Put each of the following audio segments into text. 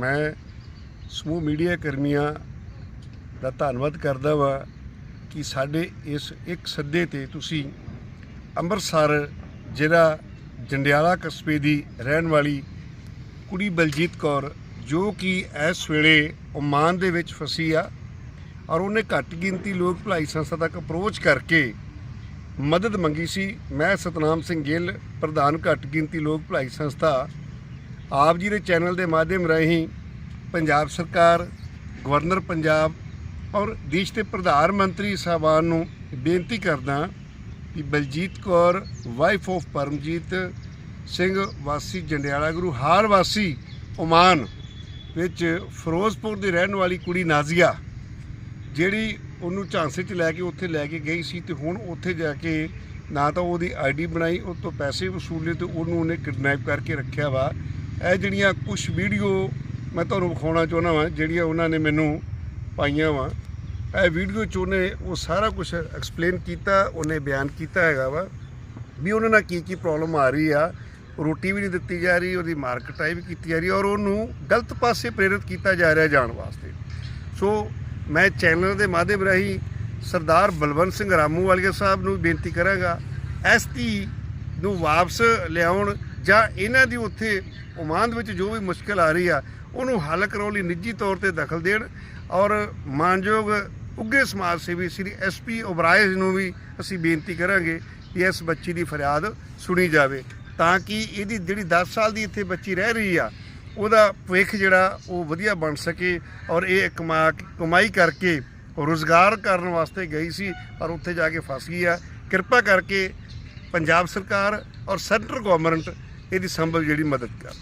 ਮੈਂ ਸਮੂਹ ਮੀਡੀਆ ਕਰਮੀਆਂ ਦਾ ਧੰਨਵਾਦ ਕਰਦਾ ਵਾਂ ਕਿ ਸਾਡੇ ਇਸ ਇੱਕ ਸੱਦੇ ਤੇ ਤੁਸੀਂ ਅੰਮ੍ਰਿਤਸਰ ਜਿਹੜਾ ਜੰਡਿਆਲਾ ਕਸਬੇ ਦੀ ਰਹਿਣ ਵਾਲੀ ਕੁੜੀ ਬਲਜੀਤ ਕੌਰ, ਜੋ ਕਿ ਇਸ ਵੇਲੇ ਓਮਾਨ ਦੇ ਵਿੱਚ ਫਸੀ ਆ ਔਰ ਉਹਨੇ ਘੱਟ ਗਿਣਤੀ ਲੋਕ ਭਲਾਈ ਸੰਸਥਾ ਤੱਕ ਅਪਰੋਚ ਕਰਕੇ ਮਦਦ ਮੰਗੀ ਸੀ। ਮੈਂ ਸਤਨਾਮ ਸਿੰਘ ਗਿੱਲ, ਪ੍ਰਧਾਨ ਘੱਟ ਗਿਣਤੀ ਲੋਕ ਭਲਾਈ ਸੰਸਥਾ ਆਪ ਜੀ ਦੇ ਚੈਨਲ ਦੇ ਮਾਧਿਅਮ ਰਾਹੀਂ ਪੰਜਾਬ ਸਰਕਾਰ, ਗਵਰਨਰ ਪੰਜਾਬ ਔਰ ਦੇਸ਼ ਦੇ ਪ੍ਰਧਾਨ ਮੰਤਰੀ ਸਾਹਿਬਾਨ ਨੂੰ ਬੇਨਤੀ ਕਰਦਾ ਕਿ ਬਲਜੀਤ ਕੌਰ ਵਾਈਫ ਆਫ ਪਰਮਜੀਤ ਸਿੰਘ ਵਾਸੀ, ਜੰਡਿਆਲਾ ਗੁਰੂ ਹਾਰ ਵਾਸੀ, ਓਮਾਨ ਵਿੱਚ ਫਿਰੋਜ਼ਪੁਰ ਦੀ ਰਹਿਣ ਵਾਲੀ ਕੁੜੀ ਨਾਜ਼ੀਆ, ਜਿਹੜੀ ਉਹਨੂੰ ਝਾਂਸੇ 'ਚ ਲੈ ਕੇ ਉੱਥੇ ਲੈ ਕੇ ਗਈ ਸੀ ਤੇ ਹੁਣ ਉੱਥੇ ਜਾ ਕੇ ਨਾ ਤਾਂ ਉਹਦੀ ਆਈਡੀ ਬਣਾਈ, ਉਹ ਤੋਂ ਪੈਸੇ ਵਸੂਲੇ ਤੇ ਉਹਨੂੰ ਉਹਨੇ ਕਿਡਨੈਪ ਕਰਕੇ ਰੱਖਿਆ ਵਾ। ਇਹ ਜਿਹੜੀਆਂ ਕੁਝ ਵੀਡੀਓ ਮੈਂ ਤੁਹਾਨੂੰ ਵਿਖਾਉਣਾ ਚਾਹੁੰਦਾ ਵਾਂ, ਜਿਹੜੀਆਂ ਉਹਨਾਂ ਨੇ ਮੈਨੂੰ ਪਾਈਆਂ ਵਾ, ਇਹ ਵੀਡੀਓ 'ਚ ਉਹਨੇ ਉਹ ਸਾਰਾ ਕੁਝ ਐਕਸਪਲੇਨ ਕੀਤਾ, ਉਹਨੇ ਬਿਆਨ ਕੀਤਾ ਹੈਗਾ ਵਾ। ਵੀ ਉਹਨਾਂ ਨਾਲ ਕੀ ਕੀ ਪ੍ਰੋਬਲਮ ਆ ਰਹੀ ਆ, ਰੋਟੀ ਵੀ ਨਹੀਂ ਦਿੱਤੀ ਜਾ ਰਹੀ, ਉਹਦੀ ਮਾਰਕਟਾਈ ਵੀ ਕੀਤੀ ਜਾ ਰਹੀ, ਔਰ ਉਹਨੂੰ ਗਲਤ ਪਾਸੇ ਪ੍ਰੇਰਿਤ ਕੀਤਾ ਜਾ ਰਿਹਾ ਜਾਣ ਵਾਸਤੇ। ਸੋ ਮੈਂ ਚੈਨਲ ਦੇ ਮਾਧਿਅਮ ਰਾਹੀਂ ਸਰਦਾਰ ਬਲਵੰਤ ਸਿੰਘ ਰਾਮੂ ਵਾਲੀਆ ਸਾਹਿਬ ਨੂੰ ਬੇਨਤੀ ਕਰਾਂਗਾ ਐਸਟੀ ਨੂੰ ਵਾਪਸ ਲਿਆਉਣ ਜਾਂ ਇਹਨਾਂ ਦੀ ਉੱਥੇ ਓਮਾਨ ਵਿੱਚ ਜੋ ਵੀ ਮੁਸ਼ਕਲ ਆ ਰਹੀ ਆ, ਉਹਨੂੰ ਹੱਲ ਕਰਾਉਣ ਲਈ ਨਿੱਜੀ ਤੌਰ ਤੇ ਦਖਲ ਦੇਣ ਔਰ ਮਾਨਯੋਗ ਉੱਗੇ ਸਮਾਜ ਸੇਵੀ ਸ੍ਰੀ ਐਸਪੀ ਓਬਰਾਏ ਨੂੰ ਵੀ ਅਸੀਂ ਬੇਨਤੀ ਕਰਾਂਗੇ ਕਿ ਇਸ ਬੱਚੀ ਦੀ ਫਰਿਆਦ ਸੁਣੀ ਜਾਵੇ ਤਾਂ ਕਿ ਇਹਦੀ ਜਿਹੜੀ 10 ਸਾਲ ਦੀ ਇੱਥੇ ਬੱਚੀ ਰਹਿ ਰਹੀ ਆ, ਉਹਦਾ ਭਵਿੱਖ ਜਿਹੜਾ ਉਹ ਵਧੀਆ ਬਣ ਸਕੇ ਔਰ ਇਹ ਕਮਾ ਕਮਾਈ ਕਰਕੇ ਰੋਜ਼ਗਾਰ ਕਰਨ ਵਾਸਤੇ ਗਈ ਸੀ, ਪਰ ਉੱਥੇ ਜਾ ਕੇ ਫਸ ਗਈ ਆ। ਕਿਰਪਾ ਕਰਕੇ ਪੰਜਾਬ ਸਰਕਾਰ ਔਰ ਸੈਂਟਰ ਗਵਰਨਮੈਂਟ ਇਹਦੀ ਸੰਭਵ ਜਿਹੜੀ ਮਦਦ ਕਰ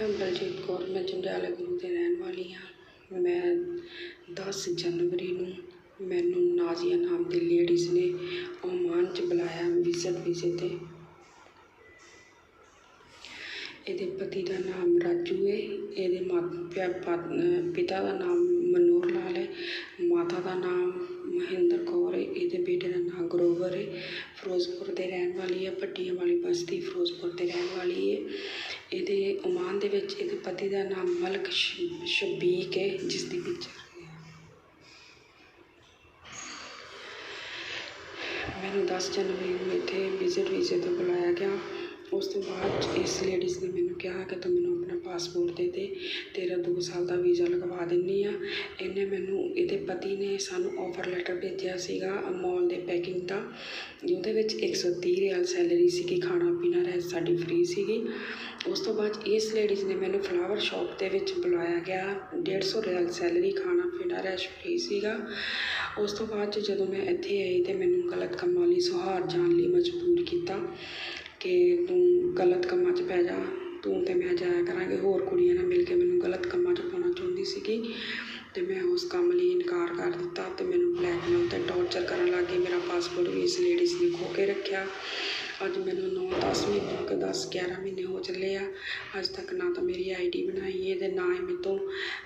ਮੈਂ ਬਲਜੀਤ ਕੌਰ, ਮੈਂ ਜੰਡਿਆਲਾ ਗੁਰੂ ਦੇ ਰਹਿਣ ਵਾਲੀ ਹਾਂ। ਮੈਂ 10 ਜਨਵਰੀ ਨੂੰ ਮੈਨੂੰ ਨਾਜ਼ੀਆ ਨਾਮ ਦੀ ਲੇਡੀਜ਼ ਨੇ ਓਮਾਨ ਚ ਬੁਲਾਇਆ ਵਿਜ਼ਿਟ ਵੀਜ਼ੇ ਤੇ। ਇਹਦੇ ਪਤੀ ਦਾ ਨਾਮ ਰਾਜੂ ਹੈ ਇਹਦੇ ਮਾਪਿਆਂ ਪਿਤਾ ਦਾ ਨਾਮ ਮਨੂਰ ਲਾਲ ਹੈ ਮਾਤਾ ਦਾ ਨਾਮ ਮਹਿੰਦਰ ਕੌਰ ਹੈ ਫਿਰੋਜ਼ਪੁਰ ਦੇ ਰਹਿਣ ਵਾਲੀ ਹੈ ਪੱਟੀਆਂ ਵਾਲੀ ਬਸਤੀ ਫਿਰੋਜ਼ਪੁਰ ਦੇ ਰਹਿਣ ਵਾਲੀ ਹੈ ਇਹਦੇ ਓਮਾਨ ਦੇ ਵਿੱਚ ਇਹਦੇ ਪਤੀ ਦਾ ਨਾਮ ਮਲਕ ਸ਼- ਸ਼ਬੀਕ ਹੈ ਜਿਸ ਦੀ ਪਿਕਚਰ ਮੈਨੂੰ 10 ਜਨਵਰੀ ਨੂੰ ਇੱਥੇ ਵਿਜ਼ਿਟ ਵੀਜ਼ੇ ਤੋਂ ਬੁਲਾਇਆ ਗਿਆ। ਉਸ ਤੋਂ ਬਾਅਦ ਇਸ ਲੇਡੀਜ਼ ਨੇ ਮੈਨੂੰ ਕਿਹਾ ਕਿ ਤੂੰ ਮੈਨੂੰ ਆਪਣਾ ਪਾਸਪੋਰਟ ਦੇ ਦੇ, ਤੇਰਾ ਦੋ ਸਾਲ ਦਾ ਵੀਜ਼ਾ ਲਗਵਾ ਦਿੰਦੀ ਹਾਂ ਇਹਨੇ ਮੈਨੂੰ, ਇਹਦੇ ਪਤੀ ਨੇ ਸਾਨੂੰ ਔਫਰ ਲੈਟਰ ਭੇਜਿਆ ਸੀਗਾ ਅਮੋਲ ਦੇ ਪੈਕਿੰਗ ਦਾ। ਉਹਦੇ ਵਿੱਚ 130 ਰਿਆਲ ਸੈਲਰੀ ਸੀਗੀ, ਖਾਣਾ ਪੀਣਾ ਰਹਿ ਸਾਡੀ ਫ੍ਰੀ ਸੀਗੀ। ਉਸ ਤੋਂ ਬਾਅਦ ਇਸ ਲੇਡੀਜ਼ ਨੇ ਮੈਨੂੰ ਫਲਾਵਰ ਸ਼ਾਪ ਦੇ ਵਿੱਚ ਬੁਲਾਇਆ ਗਿਆ। 150 ਰਿਆਲ ਸੈਲਰੀ ਖਾਣਾ ਪੀਣਾ ਰਹਿ ਫ੍ਰੀ ਸੀਗਾ। ਉਸ ਤੋਂ ਬਾਅਦ 'ਚ ਜਦੋਂ ਮੈਂ ਇੱਥੇ ਆਈ ਤੇ ਮੈਨੂੰ ਗਲਤ ਕੰਮਾਂ ਲਈ ਸੁਹਾਰ ਜਾਣ ਲਈ ਮਜਬੂਰ ਕੀਤਾ। ਕਿ ਤੂੰ ਗਲਤ ਕੰਮਾਂ 'ਚ ਪੈ ਜਾ, ਤੂੰ ਤੇ ਮੈਂ ਜਾਇਆ ਕਰਾਂਗੇ। ਹੋਰ ਕੁੜੀਆਂ ਨਾਲ ਮਿਲ ਕੇ ਮੈਨੂੰ ਗਲਤ ਕੰਮਾਂ 'ਚ ਪਾਉਣਾ ਚਾਹੁੰਦੀ ਸੀਗੀ ਅਤੇ ਮੈਂ ਉਸ ਕੰਮ ਲਈ ਇਨਕਾਰ ਕਰ ਦਿੱਤਾ ਅਤੇ ਮੈਨੂੰ ਬਲੈਕਮੇਲ ਤੇ ਟੌਰਚਰ ਕਰਨ ਲੱਗ ਗਈ। ਮੇਰਾ ਪਾਸਪੋਰਟ ਵੀ ਇਸ ਲੇਡੀਜ਼ ਨੇ ਖੋਹ ਕੇ ਰੱਖਿਆ। ਅੱਜ ਮੈਨੂੰ ਨੌ, ਦਸ ਮਹੀਨੇ ਹੋ ਗਏ 10-11 ਮਹੀਨੇ ਹੋ ਚੱਲੇ ਆ। ਅੱਜ ਤੱਕ ਨਾ ਤਾਂ ਮੇਰੀ ਆਈ ਡੀ ਬਣਾਈ ਹੈ ਅਤੇ ਨਾ ਹੀ ਮੇਰੇ ਤੋਂ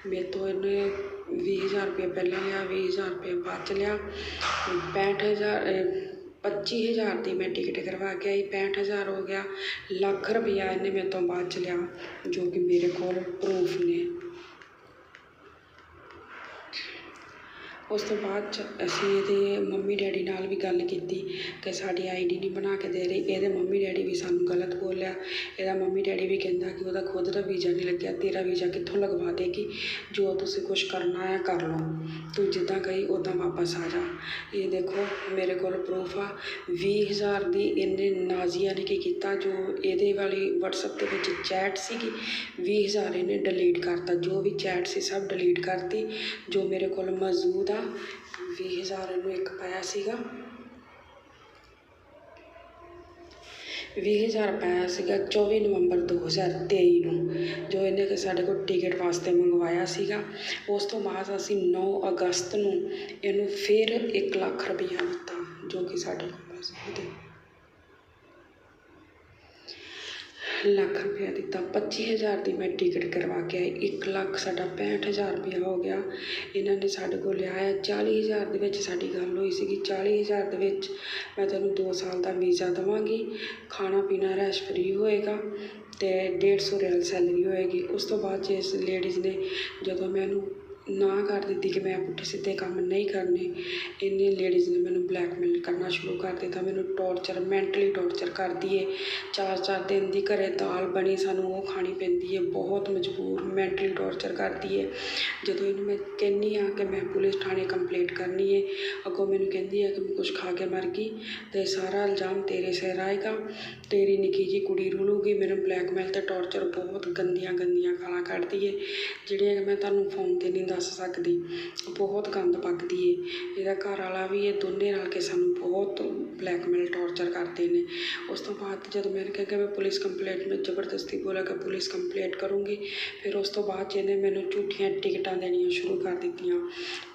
ਮੇਰੇ ਤੋਂ ਇਹਨੇ ਵੀਹ ਹਜ਼ਾਰ ਰੁਪਇਆ ਪਹਿਲਾਂ ਲਿਆ, ਵੀਹ ਹਜ਼ਾਰ ਰੁਪਇਆ ਬਾਅਦ ਚ ਲਿਆ। ਪੈਂਹਠ ਹਜ਼ਾਰ ਪੱਚੀ ਹਜ਼ਾਰ ਦੀ ਮੈਂ ਟਿਕਟ ਕਰਵਾ ਕੇ ਆਈ, ਪੈਂਹਠ ਹਜ਼ਾਰ ਹੋ ਗਿਆ। ਲੱਖ ਰੁਪਈਆ ਇਹਨੇ ਮੇਰੇ ਤੋਂ ਬਾਅਦ ਚ ਲਿਆ, ਜੋ ਕਿ ਮੇਰੇ ਕੋਲ ਪਰੂਫ ਨੇ। ਉਸ ਤੋਂ ਬਾਅਦ 'ਚ ਅਸੀਂ ਇਹਦੇ ਮੰਮੀ ਡੈਡੀ ਨਾਲ ਵੀ ਗੱਲ ਕੀਤੀ ਕਿ ਸਾਡੀ ਆਈ ਡੀ ਨਹੀਂ ਬਣਾ ਕੇ ਦੇ ਰਹੀ। ਇਹਦੇ ਮੰਮੀ ਡੈਡੀ ਵੀ ਸਾਨੂੰ ਗਲਤ ਬੋਲਿਆ। ਇਹਦਾ ਮੰਮੀ ਡੈਡੀ ਵੀ ਕਹਿੰਦਾ ਕਿ ਉਹਦਾ ਖੁਦ ਦਾ ਵੀਜ਼ਾ ਨਹੀਂ ਲੱਗਿਆ। ਤੇਰਾ ਵੀਜ਼ਾ ਕਿੱਥੋਂ ਲਗਵਾ ਦੇਗੀ? ਜੋ ਤੁਸੀਂ ਕੁਛ ਕਰਨਾ ਹੈ ਕਰ ਲਓ। ਤੂੰ ਜਿੱਦਾਂ ਗਈ ਉੱਦਾਂ ਵਾਪਸ ਆ ਜਾ। ਇਹ ਦੇਖੋ, ਮੇਰੇ ਕੋਲ ਪਰੂਫ ਆ। ਵੀਹ ਹਜ਼ਾਰ ਦੀ ਇਹਨੇ ਨਾਜ਼ੀਆ ਨੇ ਕੀ ਕੀਤਾ? ਜੋ ਇਹਦੇ ਵਾਲੀ ਵਟਸਐਪ ਦੇ ਵਿੱਚ ਚੈਟ ਸੀਗੀ, ਵੀਹ ਹਜ਼ਾਰ ਇਹਨੇ ਡਿਲੀਟ ਕਰਤਾ। ਜੋ ਵੀ ਚੈਟ ਸੀ, ਸਭ ਡਿਲੀਟ ਕਰਤੀ। ਜੋ ਮੇਰੇ ਕੋਲ ਮੌਜੂਦ ਆ 20000 ਇਹਨੂੰ ਇੱਕ ਪਾਇਆ ਸੀਗਾ। 20000 ਪਾਇਆ ਸੀਗਾ 24 ਨਵੰਬਰ 2023 ਨੂੰ, ਜੋ ਇਹਨੇ ਕਿ ਸਾਡੇ ਕੋਲ ਟਿਕਟ ਵਾਸਤੇ ਮੰਗਵਾਇਆ ਸੀਗਾ। ਉਸ ਤੋਂ ਬਾਅਦ ਅਸੀਂ 9 ਅਗਸਤ ਨੂੰ ਇਹਨੂੰ ਫਿਰ 1 ਲੱਖ ਰੁਪਈਆ ਦਿੱਤਾ, ਜੋ ਕਿ ਸਾਡੇ ਕੋਲ ਮੌਜੂਦ ਹੈ ਲੱਖ ਰੁਪਇਆ ਦਿੱਤਾ। ਪੱਚੀ ਹਜ਼ਾਰ ਦੀ ਮੈਂ ਟਿਕਟ ਕਰਵਾ ਕੇ ਆਈ। ਇੱਕ ਲੱਖ ਸਾਡਾ ਪੈਂਹਠ ਹਜ਼ਾਰ ਰੁਪਇਆ ਹੋ ਗਿਆ। ਇਹਨਾਂ ਨੇ ਸਾਡੇ ਕੋਲ ਲਿਆ ਹੈ ਚਾਲੀ ਹਜ਼ਾਰ ਦੇ ਵਿੱਚ ਸਾਡੀ ਗੱਲ ਹੋਈ ਸੀਗੀ। ਚਾਲੀ ਹਜ਼ਾਰ ਦੇ ਵਿੱਚ ਮੈਂ ਤੁਹਾਨੂੰ ਦੋ ਸਾਲ ਦਾ ਵੀਜ਼ਾ ਦੇਵਾਂਗੀ। ਖਾਣਾ ਪੀਣਾ ਰਹਿਸ਼ ਫਰੀ ਹੋਏਗਾ ਅਤੇ ਤੇ 150 ਰਿਆਲ ਸੈਲਰੀ ਹੋਏਗੀ। ਉਸ ਤੋਂ ਬਾਅਦ ਜੇ ਇਸ ਲੇਡੀਜ਼ ਨੇ ਜਦੋਂ ਮੈਨੂੰ ਨਾ ਕਰ ਦਿੱਤੀ ਕਿ ਮੈਂ ਪੁੱਠੇ ਸਿੱਧੇ ਕੰਮ ਨਹੀਂ ਕਰਨੇ। ਇੰਨੇ ਲੇਡੀਜ਼ ਨੇ ਮੈਨੂੰ ਬਲੈਕਮੇਲ ਕਰਨਾ ਸ਼ੁਰੂ ਕਰ ਦਿੱਤਾ। ਮੈਨੂੰ ਟੋਰਚਰ ਮੈਂਟਲੀ ਟੋਰਚਰ ਕਰਦੀ ਹੈ ਚਾਰ ਚਾਰ ਦਿਨ ਦੀ ਘਰੇ ਦਾਲ ਬਣੀ, ਸਾਨੂੰ ਉਹ ਖਾਣੀ ਪੈਂਦੀ ਹੈ। ਬਹੁਤ ਮਜਬੂਰ ਮੈਂਟਲੀ ਟੋਰਚਰ ਕਰਦੀ ਹੈ ਜਦੋਂ ਇਹਨੂੰ ਮੈਂ ਕਹਿੰਦੀ ਹਾਂ ਕਿ ਮੈਂ ਪੁਲਿਸ ਥਾਣੇ ਕੰਪਲੇਂਟ ਕਰਨੀ ਹੈ, ਅੱਗੋਂ ਮੈਨੂੰ ਕਹਿੰਦੀ ਹੈ ਕਿ ਮੈਂ ਕੁਛ ਖਾ ਕੇ ਮਰ ਗਈ ਅਤੇ ਸਾਰਾ ਇਲਜ਼ਾਮ ਤੇਰੇ ਸਿਰ ਆਏਗਾ। ਤੇਰੀ ਨਿੱਕੀ ਜਿਹੀ ਕੁੜੀ ਰੁਲੂਗੀ। ਮੈਨੂੰ ਬਲੈਕਮੇਲ ਅਤੇ ਟੋਰਚਰ ਬਹੁਤ ਗੰਦੀਆਂ ਗੰਦੀਆਂ ਗਾਲਾਂ ਕੱਢਦੀ ਹੈ। ਜਿਹੜੀਆਂ ਕਿ ਮੈਂ ਤੁਹਾਨੂੰ ਫੋਨ ਤੇ ਨਹੀਂ ਦੱਸ ਸਕਦੀ। ਬਹੁਤ ਗੰਦ ਪੱਕਦੀ ਹੈ ਇਹਦਾ ਘਰ ਵਾਲਾ ਵੀ ਇਹ ਦੋਨੇ ਰਲ ਕੇ ਸਾਨੂੰ ਬਹੁਤ ਬਲੈਕਮੇਲ ਟੋਰਚਰ ਕਰਦੇ ਨੇ। ਉਸ ਤੋਂ ਬਾਅਦ ਜਦੋਂ ਮੈਂ ਕਿਹਾ ਕਿ ਮੈਂ ਪੁਲਿਸ ਕੰਪਲੇਂਟ ਮੈਂ ਜ਼ਬਰਦਸਤੀ ਬੋਲਿਆ ਕਿ ਪੁਲਿਸ ਕੰਪਲੇਂਟ ਕਰੂੰਗੀ, ਫਿਰ ਉਸ ਤੋਂ ਬਾਅਦ 'ਚ ਇਹਨੇ ਮੈਨੂੰ ਝੂਠੀਆਂ ਟਿਕਟਾਂ ਦੇਣੀਆਂ ਸ਼ੁਰੂ ਕਰ ਦਿੱਤੀਆਂ,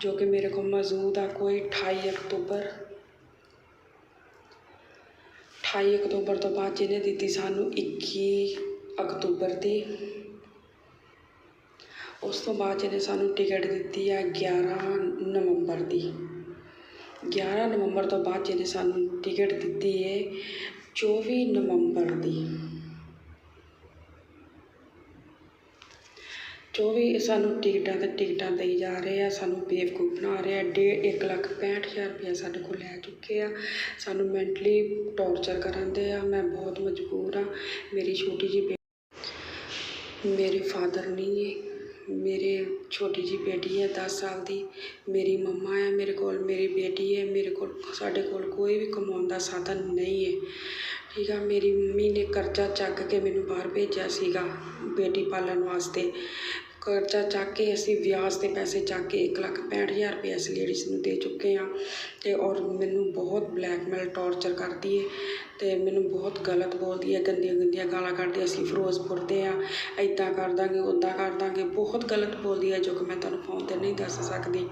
ਜੋ ਕਿ ਮੇਰੇ ਕੋਲ ਮੌਜੂਦ ਆ ਕੋਈ 28 ਅਕਤੂਬਰ। 28 ਅਕਤੂਬਰ ਤੋਂ ਬਾਅਦ ਜਿਹਨੇ ਦਿੱਤੀ ਸਾਨੂੰ 21 ਅਕਤੂਬਰ ਦੀ। ਉਸ ਤੋਂ ਬਾਅਦ ਜਿਹਨੇ ਸਾਨੂੰ ਟਿਕਟ ਦਿੱਤੀ ਆ 11 ਨਵੰਬਰ ਦੀ। 11 ਨਵੰਬਰ ਤੋਂ ਬਾਅਦ ਜਿਹਨੇ ਸਾਨੂੰ ਟਿਕਟ ਦਿੱਤੀ ਹੈ 24 ਨਵੰਬਰ ਦੀ। 24 ਸਾਨੂੰ ਟਿਕਟਾਂ ਤੇ ਟਿਕਟਾਂ ਦੇਈ ਜਾ ਰਹੇ ਆ, ਸਾਨੂੰ ਬੇਵਕੂਫ ਬਣਾ ਰਹੇ ਆ, ਡੇਢ ਇੱਕ ਲੱਖ ਪੈਂਹਠ ਹਜ਼ਾਰ ਰੁਪਇਆ ਸਾਡੇ ਕੋਲ ਲੈ ਚੁੱਕੇ ਆ। ਸਾਨੂੰ ਮੈਂਟਲੀ ਟੌਰਚਰ ਕਰਨ ਦੇ ਆ, ਮੈਂ ਬਹੁਤ ਮਜਬੂਰ ਆ, ਮੇਰੀ ਛੋਟੀ ਜਿਹੀ ਮੇਰੇ ਫਾਦਰ ਨਹੀਂ ਹੈ ਮੇਰੇ ਛੋਟੀ ਜਿਹੀ ਬੇਟੀ ਹੈ, ਦਸ ਸਾਲ ਦੀ। ਮੇਰੀ ਮੰਮਾ ਹੈ, ਮੇਰੇ ਕੋਲ ਮੇਰੀ ਬੇਟੀ ਹੈ, ਮੇਰੇ ਕੋਲ ਸਾਡੇ ਕੋਲ ਕੋਈ ਵੀ ਕਮਾਉਣ ਦਾ ਸਾਧਨ ਨਹੀਂ ਹੈ। ਠੀਕ ਆ, ਮੇਰੀ ਮੰਮੀ ਨੇ ਕਰਜ਼ਾ ਚੱਕ ਕੇ ਮੈਨੂੰ ਬਾਹਰ ਭੇਜਿਆ ਸੀਗਾ ਬੇਟੀ ਪਾਲਣ ਵਾਸਤੇ। ਕਰਜ਼ਾ ਚੱਕ ਕੇ ਅਸੀਂ ਵਿਆਜ ਦੇ ਪੈਸੇ ਚੱਕ ਕੇ ਇੱਕ ਲੱਖ ਪੈਂਹਠ ਹਜ਼ਾਰ ਰੁਪਏ ਇਸ ਲੇਡੀਜ਼ ਨੂੰ ਦੇ ਚੁੱਕੇ ਹਾਂ। ਅਤੇ ਔਰ ਮੈਨੂੰ ਬਹੁਤ ਬਲੈਕਮੇਲ ਟੌਰਚਰ ਕਰਦੀ ਹੈ। ਅਤੇ ਮੈਨੂੰ ਬਹੁਤ ਗਲਤ ਬੋਲਦੀ ਹੈ, ਗੰਦੀਆਂ ਗੰਦੀਆਂ ਗਾਲਾਂ ਕੱਢਦੀ ਅਸੀਂ ਫਿਰੋਜ਼ਪੁਰ ਦੇ ਹਾਂ ਇੱਦਾਂ ਕਰ ਦਾਂਗੇ ਉੱਦਾਂ ਕਰ ਦਾਂਗੇ। ਬਹੁਤ ਗਲਤ ਬੋਲਦੀ ਹੈ ਜੋ ਕਿ ਮੈਂ ਤੁਹਾਨੂੰ ਫੋਨ 'ਤੇ ਨਹੀਂ ਦੱਸ ਸਕਦੀ।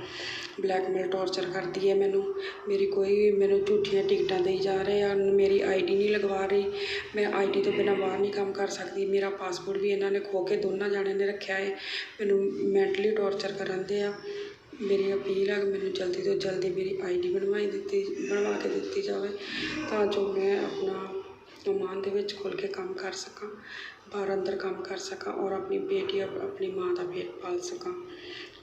ਬਲੈਕਮੇਲ ਟੌਰਚਰ ਕਰਦੀ ਹੈ ਮੈਨੂੰ। ਮੇਰੀ ਕੋਈ ਵੀ ਮੈਨੂੰ ਝੂਠੀਆਂ ਟਿਕਟਾਂ ਦੇਈ ਜਾ ਰਹੇ ਆ ਮੇਰੀ ਆਈਡੀ ਨਹੀਂ ਲਗਵਾ ਰਹੀ। ਮੈਂ ਆਈਡੀ ਤੋਂ ਬਿਨਾਂ ਬਾਹਰ ਨਹੀਂ ਕੰਮ ਕਰ ਸਕਦੀ। ਮੇਰਾ ਪਾਸਪੋਰਟ ਵੀ ਇਹਨਾਂ ਨੇ ਖੋ ਕੇ ਦੋਨਾਂ ਜਾਣਿਆਂ ਨੇ ਰੱਖਿਆ ਹੈ। ਮੈਨੂੰ ਮੈਂਟਲੀ ਟੌਰਚਰ ਕਰਨ ਦੇ ਆ। ਮੇਰੀ ਅਪੀਲ ਹੈ ਕਿ ਮੈਨੂੰ ਜਲਦੀ ਤੋਂ ਜਲਦੀ ਮੇਰੀ ਆਈ ਡੀ ਬਣਵਾਈ ਦਿੱਤੀ, ਬਣਵਾ ਕੇ ਦਿੱਤੀ ਜਾਵੇ ਤਾਂ ਜੋ ਮੈਂ ਆਪਣਾ ਓਮਾਨ ਦੇ ਵਿੱਚ ਖੁੱਲ੍ਹ ਕੇ ਕੰਮ ਕਰ ਸਕਾਂ, ਬਾਹਰ ਅੰਦਰ ਕੰਮ ਕਰ ਸਕਾਂ ਔਰ ਆਪਣੀ ਬੇਟੀ ਆਪਣੀ ਮਾਂ ਦਾ ਪੇਟ ਪਾਲ ਸਕਾਂ।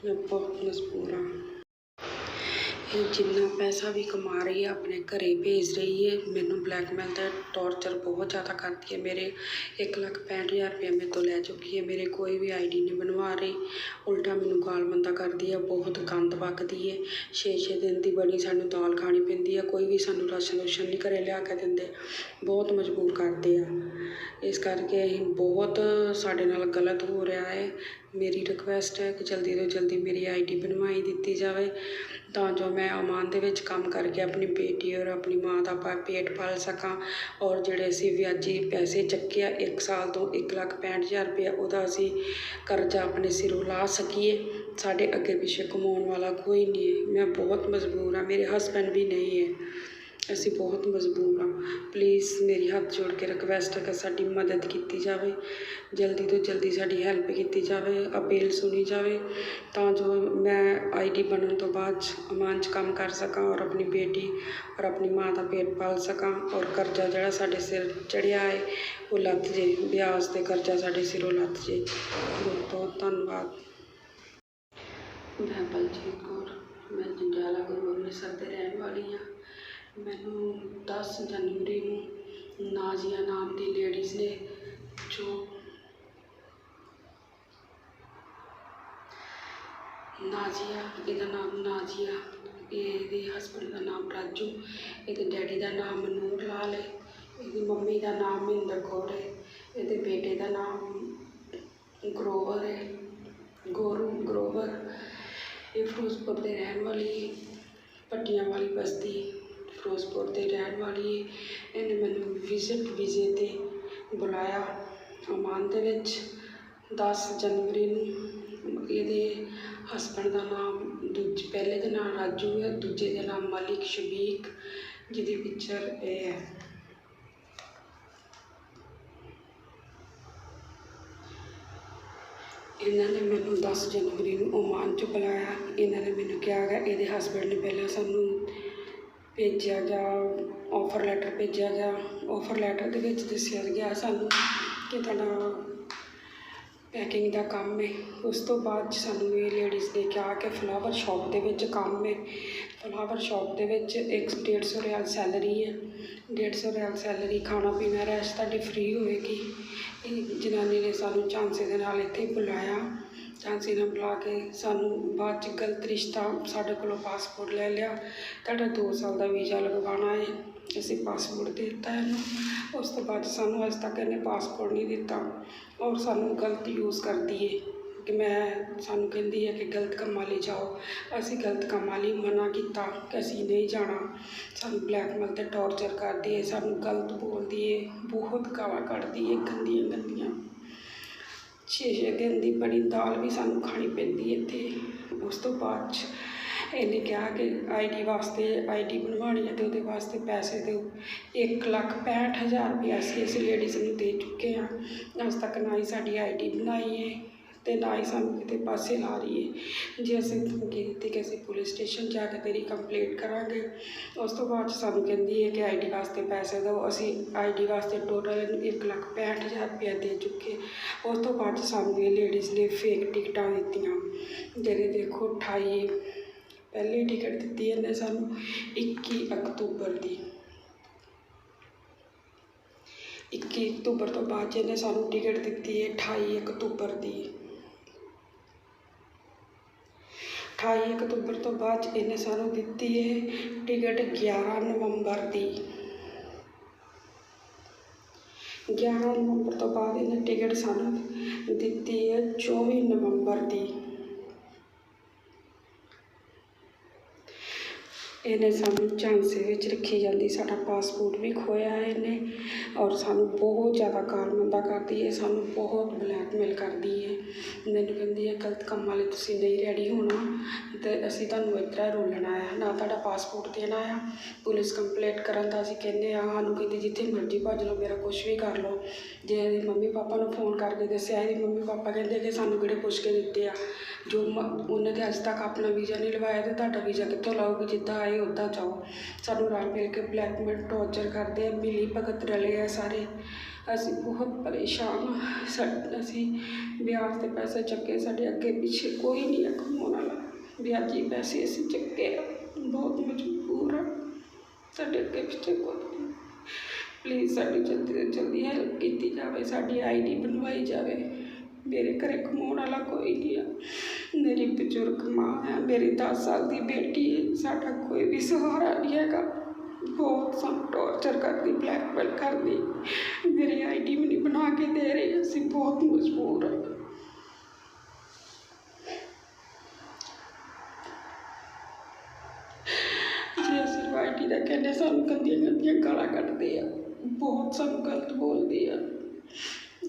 ਮੈਂ ਬਹੁਤ ਮਜਬੂਰ ਹਾਂ। ਜਿੰਨਾ ਪੈਸਾ ਵੀ ਕਮਾ ਰਹੀ ਹੈ, ਆਪਣੇ ਘਰ ਭੇਜ ਰਹੀ ਹੈ, ਮੈਨੂੰ ਬਲੈਕਮੇਲ ਤੇ ਟੌਰਚਰ ਬਹੁਤ ਜ਼ਿਆਦਾ ਕਰਦੀ ਹੈ। ਮੇਰੇ ਇੱਕ ਲੱਖ ਪੈਂਹਠ ਹਜ਼ਾਰ ਰੁਪਇਆ ਮੇਰੇ ਤੋਂ ਲੈ ਚੁੱਕੀ ਹੈ। ਮੇਰੇ ਕੋਈ ਵੀ ਆਈਡੀ ਨਹੀਂ ਬਣਵਾ ਰਹੀ। ਉਲਟਾ ਮੈਨੂੰ ਗਾਲ ਮੰਦਾ ਕਰਦੀ ਹੈ, ਬਹੁਤ ਗੰਦ ਬਕਦੀ ਹੈ। ਛੇ ਛੇ ਦਿਨ ਦੀ ਬਣੀ ਸਾਨੂੰ ਦਾਲ ਖਾਣੀ ਪੈਂਦੀ ਹੈ। ਕੋਈ ਵੀ ਸਾਨੂੰ ਰਾਸ਼ਨ ਰੂਸ਼ਨ ਨਹੀਂ ਘਰੇ ਲਿਆ ਕੇ ਦਿੰਦੇ। ਬਹੁਤ ਮਜਬੂਰ ਕਰਦੇ ਆ। ਇਸ ਕਰਕੇ ਅਸੀਂ ਬਹੁਤ ਸਾਡੇ ਨਾਲ ਗਲਤ ਹੋ ਰਿਹਾ ਹੈ। ਮੇਰੀ ਰਿਕੁਐਸਟ ਹੈ ਕਿ ਜਲਦੀ ਤੋਂ ਜਲਦੀ ਮੇਰੀ ਆਈਡੀ ਬਣਵਾਈ ਦਿੱਤੀ ਜਾਵੇ, ਤਾਂ ਜੋ ਮੈਂ ਓਮਾਨ ਦੇ ਵਿੱਚ ਕੰਮ ਕਰਕੇ ਆਪਣੀ ਬੇਟੀ ਔਰ ਆਪਣੀ ਮਾਂ ਦਾ ਪਾ- ਪੇਟ ਪਾਲ ਸਕਾਂ ਔਰ ਜਿਹੜੇ ਅਸੀਂ ਵਿਆਜੀ ਪੈਸੇ ਚੱਕੇ ਆ, ਇੱਕ ਸਾਲ ਤੋਂ ਇੱਕ ਲੱਖ ਪੈਂਹਠ ਹਜ਼ਾਰ ਰੁਪਇਆ, ਉਹਦਾ ਅਸੀਂ ਕਰਜ਼ਾ ਆਪਣੇ ਸਿਰੋਂ ਲਾ ਸਕੀਏ। ਸਾਡੇ ਅੱਗੇ ਪਿੱਛੇ ਕਮਾਉਣ ਵਾਲਾ ਕੋਈ ਨਹੀਂ ਹੈ। ਮੈਂ ਬਹੁਤ ਮਜਬੂਰ ਹਾਂ। ਮੇਰੇ ਹਸਬੈਂਡ ਵੀ ਨਹੀਂ ਹੈ। ਅਸੀਂ ਬਹੁਤ ਮਜਬੂਰ ਹਾਂ। ਪਲੀਜ਼ ਮੇਰੀ ਹੱਥ ਜੋੜ ਕੇ ਰਿਕਵੈਸਟ ਹੈ ਕਿ ਸਾਡੀ ਮਦਦ ਕੀਤੀ ਜਾਵੇ, ਜਲਦੀ ਤੋਂ ਜਲਦੀ ਸਾਡੀ ਹੈਲਪ ਕੀਤੀ ਜਾਵੇ ਅਪੀਲ ਸੁਣੀ ਜਾਵੇ, ਤਾਂ ਜੋ ਮੈਂ ਆਈਡੀ ਬਣਨ ਤੋਂ ਬਾਅਦ 'ਚ ਅਮਾਨ 'ਚ ਕੰਮ ਕਰ ਸਕਾਂ ਔਰ ਆਪਣੀ ਬੇਟੀ ਔਰ ਆਪਣੀ ਮਾਂ ਦਾ ਪੇਟ ਪਾਲ ਸਕਾਂ ਔਰ ਕਰਜ਼ਾ ਜਿਹੜਾ ਸਾਡੇ ਸਿਰ ਚੜਿਆ ਹੈ, ਉਹ ਲੱਥ ਜੇ, ਵਿਆਜ ਤੇ ਕਰਜ਼ਾ ਸਾਡੇ ਸਿਰੋਂ ਲੱਥ ਜੇ। ਬਹੁਤ ਬਹੁਤ ਧੰਨਵਾਦ। ਮੈਂ ਬਲਜੀਤ ਕੌਰ, ਮੈਂ ਜੰਡਿਆਲਾ ਗੁਰੂ ਅੰਮ੍ਰਿਤਸਰ ਦੇ ਰਹਿਣ ਵਾਲੀ ਹਾਂ। ਮੈਨੂੰ 10 ਜਨਵਰੀ ਨੂੰ ਨਾਜ਼ੀਆ ਨਾਮ ਦੀ ਲੇਡੀਜ਼ ਨੇ ਜੋ ਨਾਜ਼ੀਆ, ਇਹਦਾ ਨਾਮ ਨਾਜ਼ੀਆ ਇਹਦੇ ਹਸਬੰਡ ਦਾ ਨਾਮ ਰਾਜੂ, ਇਹਦੇ ਡੈਡੀ ਦਾ ਨਾਮ ਮਨੂਰ ਲਾਲ ਹੈ, ਇਹਦੀ ਮੰਮੀ ਦਾ ਨਾਮ ਮਹਿੰਦਰ ਕੌਰ ਹੈ, ਇਹਦੇ ਬੇਟੇ ਦਾ ਨਾਮ ਗਰੋਵਰ ਹੈ, ਗੋਰੂ ਗਰੋਵਰ ਇਹ ਫਿਰੋਜ਼ਪੁਰ ਦੇ ਰਹਿਣ ਵਾਲੀ ਹੈ, ਪੱਟੀਆਂ ਵਾਲੀ ਬਸਤੀ ਫਿਰੋਜ਼ਪੁਰ ਦੇ ਰਹਿਣ ਵਾਲੀ ਹੈ ਇਹਨੇ ਮੈਨੂੰ ਵਿਜ਼ਿਟ ਵੀਜ਼ੇ ਤੇ ਬੁਲਾਇਆ। ਓਮਾਨ ਦੇ ਵਿੱਚ ਦਸ ਜਨਵਰੀ ਨੂੰ ਇਹਦੇ ਹਸਬੈਂਡ ਦਾ ਨਾਮ ਦੂਜੇ, ਪਹਿਲੇ ਦਾ ਨਾਮ ਰਾਜੂ ਹੈ, ਦੂਜੇ ਦਾ ਨਾਮ ਮਲਿਕ ਸ਼ਬੀਕ, ਜਿਹਦੀ ਪਿਕਚਰ ਇਹ ਹੈ। ਇਹਨਾਂ ਨੇ ਮੈਨੂੰ 10 ਜਨਵਰੀ ਨੂੰ ਓਮਾਨ 'ਚ ਬੁਲਾਇਆ। ਇਹਨਾਂ ਨੇ ਮੈਨੂੰ ਕਿਹਾ ਗਿਆ ਇਹਦੇ ਹਸਬੰਡ ਨੇ ਪਹਿਲਾਂ ਸਾਨੂੰ ਭੇਜਿਆ ਗਿਆ ਔਫਰ ਲੈਟਰ ਭੇਜਿਆ ਗਿਆ ਔਫਰ ਲੈਟਰ ਦੇ ਵਿੱਚ ਦੱਸਿਆ ਗਿਆ ਸਾਨੂੰ ਕਿ ਤੁਹਾਡਾ ਪੈਕਿੰਗ ਦਾ ਕੰਮ ਹੈ ਉਸ ਤੋਂ ਬਾਅਦ ਸਾਨੂੰ ਇਹ ਲੇਡੀਜ਼ ਨੇ ਕਿਹਾ ਕਿ ਫਲਾਵਰ ਸ਼ਾਪ ਦੇ ਵਿੱਚ ਕੰਮ ਹੈ ਫਲਾਵਰ ਸ਼ਾਪ ਦੇ ਵਿੱਚ ਇੱਕ 150 ਰਿਆਲ ਸੈਲਰੀ ਹੈ 150 ਰਿਆਲ ਸੈਲਰੀ ਖਾਣਾ ਪੀਣਾ ਰੈਸ਼ ਤੁਹਾਡੀ ਫ੍ਰੀ ਹੋਏਗੀ। ਇਹ ਜਨਾਨੀ ਨੇ ਸਾਨੂੰ ਝਾਂਸੇ ਦੇ ਨਾਲ ਇੱਥੇ ਬੁਲਾਇਆ। ਝਾਂਸੇ ਨਾਲ ਬੁਲਾ ਕੇ ਸਾਨੂੰ ਬਾਅਦ ਚ ਗਲਤ ਰਿਸ਼ਤਾ ਸਾਡੇ ਕੋਲੋਂ ਪਾਸਪੋਰਟ ਲੈ ਲਿਆ। ਤੁਹਾਡਾ 2 ਸਾਲ ਦਾ ਵੀਜ਼ਾ ਲਗਵਾਉਣਾ ਹੈ। ਅਸੀਂ ਪਾਸਪੋਰਟ ਦੇ ਦਿੱਤਾ ਇਹਨੂੰ। ਉਸ ਤੋਂ ਬਾਅਦ ਸਾਨੂੰ ਅੱਜ ਤੱਕ ਇਹਨੇ ਪਾਸਪੋਰਟ ਨਹੀਂ ਦਿੱਤਾ। ਔਰ ਸਾਨੂੰ ਗਲਤ ਯੂਜ਼ ਕਰਦੀ ਹੈ ਕਿ ਮੈਂ ਸਾਨੂੰ ਕਹਿੰਦੀ ਹੈ ਕਿ ਗਲਤ ਕੰਮਾਂ ਲਈ ਜਾਓ। ਅਸੀਂ ਗਲਤ ਕੰਮਾਂ ਲਈ ਮਨਾ ਕੀਤਾ ਕਿ ਅਸੀਂ ਨਹੀਂ ਜਾਣਾ। ਸਾਨੂੰ ਬਲੈਕਮੇਲ ਤੇ ਟੌਰਚਰ ਕਰਦੀ ਹੈ ਸਾਨੂੰ ਗਲਤ ਬੋਲਦੀ ਹੈ ਬਹੁਤ ਗਾਲਾਂ ਕੱਢਦੀ ਹੈ ਗੰਦੀਆਂ ਗੰਦੀਆਂ ਛੇ ਛੇ ਦਿਨ ਦੀ ਬਣੀ ਦਾਲ ਵੀ ਸਾਨੂੰ ਖਾਣੀ ਪੈਂਦੀ ਹੈ ਇੱਥੇ। ਉਸ ਤੋਂ ਬਾਅਦ 'ਚ ਇਹਨੇ ਕਿਹਾ ਕਿ ਆਈ ਡੀ ਵਾਸਤੇ, ਆਈ ਡੀ ਬਣਵਾਉਣੀ ਹੈ ਅਤੇ ਉਹਦੇ ਵਾਸਤੇ ਪੈਸੇ ਦਿਓ। ਇੱਕ ਲੱਖ ਪੈਂਹਠ ਹਜ਼ਾਰ ਰੁਪਇਆ ਅਸੀਂ ਇਸ ਲੇਡੀਜ਼ ਨੂੰ ਦੇ ਚੁੱਕੇ ਹਾਂ। ਅੱਜ ਤੱਕ ਨਾ ਹੀ ਸਾਡੀ ਆਈਡੀ ਬਣਾਈ ਹੈ। ਤੇ ਨਾ ਹੀ ਸਾਨੂੰ ਕਿਤੇ ਪਾਸੇ ਆ ਰਹੀ ਹੈ ਜੇ ਅਸੀਂ ਧਮਕੀ ਦਿੱਤੀ ਕਿ ਅਸੀਂ ਪੁਲਿਸ ਸਟੇਸ਼ਨ ਜਾ ਕੇ ਤੇਰੀ ਕੰਪਲੇਂਟ ਕਰਾਂਗੇ, ਉਸ ਤੋਂ ਬਾਅਦ 'ਚ ਸਾਨੂੰ ਕਹਿੰਦੀ ਹੈ ਕਿ ਆਈ ਡੀ ਵਾਸਤੇ ਪੈਸੇ ਦਿਓ। ਅਸੀਂ ਆਈ ਡੀ ਵਾਸਤੇ ਟੋਟਲ ਇਹਨੂੰ ਇੱਕ ਲੱਖ ਪੈਂਹਠ ਹਜ਼ਾਰ ਰੁਪਇਆ ਦੇ ਚੁੱਕੇ। ਉਸ ਤੋਂ ਬਾਅਦ 'ਚ ਸਾਨੂੰ ਇਹ ਲੇਡੀਜ਼ ਨੇ ਫੇਕ ਟਿਕਟਾਂ ਦਿੱਤੀਆਂ। ਜਿਹੜੇ ਦੇਖੋ 28 ਪਹਿਲੀ ਟਿਕਟ ਦਿੱਤੀ ਇਹਨੇ ਸਾਨੂੰ 21 ਅਕਤੂਬਰ ਦੀ। 21 ਅਕਤੂਬਰ ਤੋਂ ਬਾਅਦ 'ਚ ਇਹਨੇ ਸਾਨੂੰ ਟਿਕਟ ਦਿੱਤੀ ਹੈ 28 ਅਕਤੂਬਰ ਦੀ। 28 ਅਕਤੂਬਰ ਤੋਂ ਬਾਅਦ 'ਚ ਇਹਨੇ ਸਾਨੂੰ ਦਿੱਤੀ ਹੈ ਟਿਕਟ 11 ਨਵੰਬਰ ਦੀ। 11 ਨਵੰਬਰ ਤੋਂ ਬਾਅਦ ਇਹਨੇ ਟਿਕਟ ਸਾਨੂੰ ਦਿੱਤੀ ਹੈ 24 ਨਵੰਬਰ ਦੀ। ਇਹਨੇ ਸਾਨੂੰ ਝਾਂਸੇ ਵਿੱਚ ਰੱਖੀ ਜਾਂਦੀ, ਸਾਡਾ ਪਾਸਪੋਰਟ ਵੀ ਖੋਇਆ ਇਹਨੇ ਔਰ ਸਾਨੂੰ ਬਹੁਤ ਜ਼ਿਆਦਾ ਕਾਰਮੰਦਾ ਕਰਦੀ ਹੈ, ਸਾਨੂੰ ਬਹੁਤ ਬਲੈਕਮੇਲ ਕਰਦੀ ਹੈ। ਮੈਨੂੰ ਕਹਿੰਦੀ ਹੈ, ਗਲਤ ਕੰਮਾਂ ਲਈ ਤੁਸੀਂ ਨਹੀਂ ਰੈਡੀ ਹੋਣਾ ਅਤੇ ਅਸੀਂ ਤੁਹਾਨੂੰ ਇਸ ਤਰ੍ਹਾਂ ਰੋਲਣਾ ਆ ਨਾ ਤੁਹਾਡਾ ਪਾਸਪੋਰਟ ਦੇਣਾ ਆ ਪੁਲਿਸ ਕੰਪਲੇਂਟ ਕਰਨ ਦਾ ਅਸੀਂ ਕਹਿੰਦੇ ਹਾਂ, ਸਾਨੂੰ ਕਹਿੰਦੀ, ਜਿੱਥੇ ਮਰਜ਼ੀ ਭੱਜ ਲਓ, ਮੇਰਾ ਕੁਛ ਵੀ ਕਰ ਲਓ। ਜੇ ਇਹਦੀ ਮੰਮੀ ਪਾਪਾ ਨੂੰ ਫੋਨ ਕਰਕੇ ਦੱਸਿਆ, ਇਹਦੀ ਮੰਮੀ ਪਾਪਾ ਕਹਿੰਦੇ ਕਿ ਸਾਨੂੰ ਕਿਹੜੇ ਪੁੱਛ ਕੇ ਦਿੱਤੇ ਆ। ਜੋ ਮ- ਉਹਨਾਂ ਦੇ ਅੱਜ ਤੱਕ ਆਪਣਾ ਵੀਜ਼ਾ ਨਹੀਂ ਲਵਾਇਆ ਅਤੇ ਤੁਹਾਡਾ ਵੀਜ਼ਾ ਕਿੱਥੋਂ ਲਾਓਗੇ? ਜਿੱਦਾਂ ਆਏ ਉੱਦਾਂ ਜਾਓ। ਸਾਨੂੰ ਰਲ ਮਿਲ ਕੇ ਬਲੈਕਮੇਲ ਟੌਰਚਰ ਕਰਦੇ ਆ, ਮਿਲੀ ਭਗਤ ਰਲੇ ਆ ਸਾਰੇ। ਅਸੀਂ ਬਹੁਤ ਪਰੇਸ਼ਾਨ ਹਾਂ ਸਾ- ਅਸੀਂ ਵਿਆਜ ਤੇ ਪੈਸੇ ਚੱਕੇ, ਸਾਡੇ ਅੱਗੇ ਪਿੱਛੇ ਕੋਈ ਨਹੀਂ ਹੈ ਕਮਾਉਣ ਵਾਲਾ। ਵਿਆਜੀ ਪੈਸੇ ਅਸੀਂ ਚੱਕੇ ਆ। ਬਹੁਤ ਮਜਬੂਰ ਆ। ਸਾਡੇ ਅੱਗੇ ਪਿੱਛੇ ਕੋਈ ਪਲੀਜ਼ ਸਾਡੀ ਜਲਦੀ ਤੋਂ ਜਲਦੀ ਹੈਲਪ ਕੀਤੀ ਜਾਵੇ, ਸਾਡੀ ਆਈਡੀ ਬਣਵਾਈ ਜਾਵੇ। ਮੇਰੇ ਘਰੇ ਕਮਾਉਣ ਵਾਲਾ ਕੋਈ ਨਹੀਂ ਆ। ਮੇਰੀ ਬਜ਼ੁਰਗ ਮਾਂ ਹੈ ਮੇਰੀ 10 ਸਾਲ ਦੀ ਬੇਟੀ ਹੈ ਸਾਡਾ ਕੋਈ ਵੀ ਸਹਾਰਾ ਨਹੀਂ ਹੈਗਾ। ਬਹੁਤ ਸਾਨੂੰ ਟੌਰਚਰ ਕਰਦੀ ਬਲੈਕਮੇਲ ਕਰਦੀ। ਮੇਰੀ ਆਈਡੀ ਵੀ ਨਹੀਂ ਬਣਾ ਕੇ ਦੇ ਰਹੀ, ਅਸੀਂ ਬਹੁਤ ਮਜਬੂਰ ਹਾਂ ਜੇ ਅਸੀਂ ਆਈਡੀ ਦਾ ਕਹਿੰਦੇ ਸਾਨੂੰ ਗੰਦੀਆਂ ਗੰਦੀਆਂ ਗਾਲਾਂ ਕੱਢਦੇ ਆ। ਬਹੁਤ ਸਾਨੂੰ ਗਲਤ ਬੋਲਦੀ ਆ।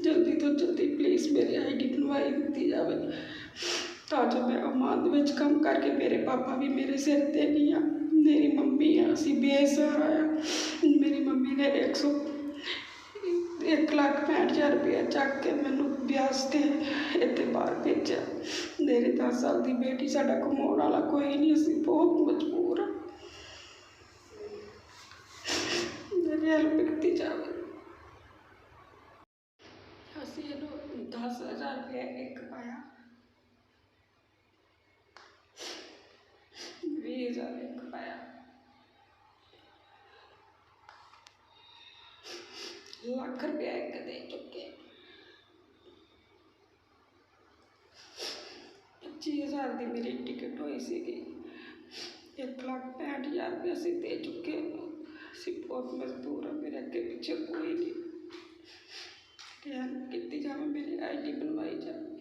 ਜਲਦੀ ਤੋਂ ਜਲਦੀ ਪਲੀਜ਼ ਮੇਰੀ ਆਈਡੀ ਬਣਵਾਈ ਦਿੱਤੀ ਜਾਵੇ। ਤਾਂ ਜੋ ਮੈਂ ਅਮਾਨ ਦੇ ਵਿੱਚ ਕੰਮ ਕਰਕੇ ਮੇਰੇ ਪਾਪਾ ਵੀ ਮੇਰੇ ਸਿਰ ਤੇ ਨਹੀਂ ਆ। ਮੇਰੀ ਮੰਮੀ ਆ, ਅਸੀਂ ਬੇਸਹਾਰਾ ਆ। ਮੇਰੀ ਮੰਮੀ ਨੇ 100 ਇੱਕ ਲੱਖ ਪੈਂਹਠ ਹਜ਼ਾਰ ਰੁਪਇਆ ਚੱਕ ਕੇ ਮੈਨੂੰ ਵਿਆਜ ਤੇ ਇੱਥੇ ਬਾਹਰ ਭੇਜਿਆ। ਮੇਰੇ 10 ਸਾਲ ਦੀ ਬੇਟੀ ਸਾਡਾ ਕਮਾਉਣ ਵਾਲਾ ਕੋਈ ਨਹੀਂ ਅਸੀਂ ਬਹੁਤ ਮਜਬੂਰ ਹਾਂ ਮੇਰੀ ਹੈਲਪ ਅਸੀਂ ਇਹਨੂੰ ਦਸ ਹਜ਼ਾਰ ਰੁਪਇਆ ਇੱਕ ਪਾਇਆ। ਵੀਹ ਹਜ਼ਾਰ ਇੱਕ ਪਾਇਆ। ਲੱਖ ਰੁਪਇਆ ਇੱਕ ਦੇ ਚੁੱਕੇ। ਪੱਚੀ ਹਜ਼ਾਰ ਦੀ ਮੇਰੀ ਟਿਕਟ ਹੋਈ ਸੀਗੀ। ਇੱਕ ਲੱਖ ਪੈਂਹਠ ਹਜ਼ਾਰ ਰੁਪਇਆ ਅਸੀਂ ਦੇ ਚੁੱਕੇ। ਅਸੀਂ ਬਹੁਤ ਮਜ਼ਦੂਰ ਹਾਂ ਮੇਰੇ ਅੱਗੇ ਪਿੱਛੇ ਕੋਈ ਨਹੀਂ। ਧਿਆਨ ਕੀਤੀ ਜਾਵੇ, ਮੇਰੀ ਆਈਡੀ ਬਣਵਾਈ ਜਾਵੇ।